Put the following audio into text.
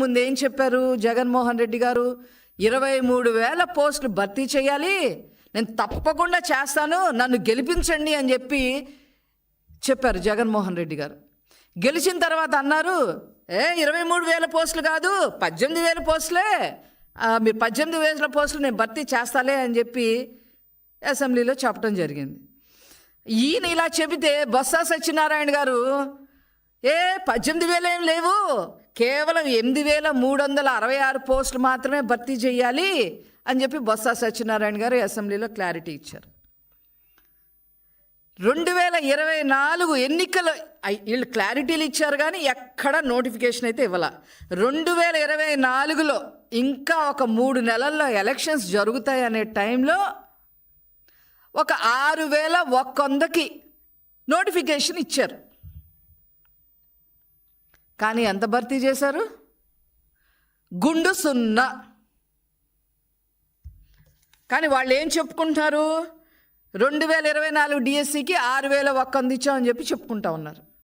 ముందు ఏం చెప్పారు జగన్మోహన్ రెడ్డి గారు? ఇరవై మూడు వేల పోస్టులు భర్తీ చేయాలి. నేను తప్పకుండా చేస్తాను. నన్ను గెలిపించండి అని చెప్పి చెప్పారు జగన్మోహన్ రెడ్డి గారు. గెలిచిన తర్వాత అన్నారు ఏ ఇరవై మూడు వేల పోస్టులు కాదు పద్దెనిమిది వేల పోస్టులే. మీరు పద్దెనిమిది వేల పోస్టులు నేను భర్తీ చేస్తాలే అని చెప్పి అసెంబ్లీలో చెప్పడం జరిగింది. ఈయన ఇలా చెబితే బొత్స సత్యనారాయణ గారు ఏ పద్దెనిమిది వేలు ఏం లేవు. కేవలం ఎనిమిది వేల మూడు వందల అరవై ఆరు పోస్టులు మాత్రమే భర్తీ చేయాలి అని చెప్పి బొత్స సత్యనారాయణ గారు అసెంబ్లీలో క్లారిటీ ఇచ్చారు. రెండు వేల ఇరవై నాలుగు ఎన్నికలు వీళ్ళు క్లారిటీలు ఇచ్చారు కానీ ఎక్కడ నోటిఫికేషన్ అయితే ఇవ్వాల. రెండు వేల ఇరవై నాలుగులో ఇంకా ఒక మూడు నెలల్లో ఎలక్షన్స్ జరుగుతాయి అనే టైంలో ఒక ఆరు వేల ఒక్కొందకి నోటిఫికేషన్ ఇచ్చారు. కానీ ఎంత భర్తీ చేశారు? గుండు సున్నా. కానీ వాళ్ళు ఏం చెప్పుకుంటున్నారు రెండు వేల ఇరవై నాలుగు డిఎస్సికి ఆరు వేల ఒక్క అందించామని చెప్పి చెప్పుకుంటా ఉన్నారు.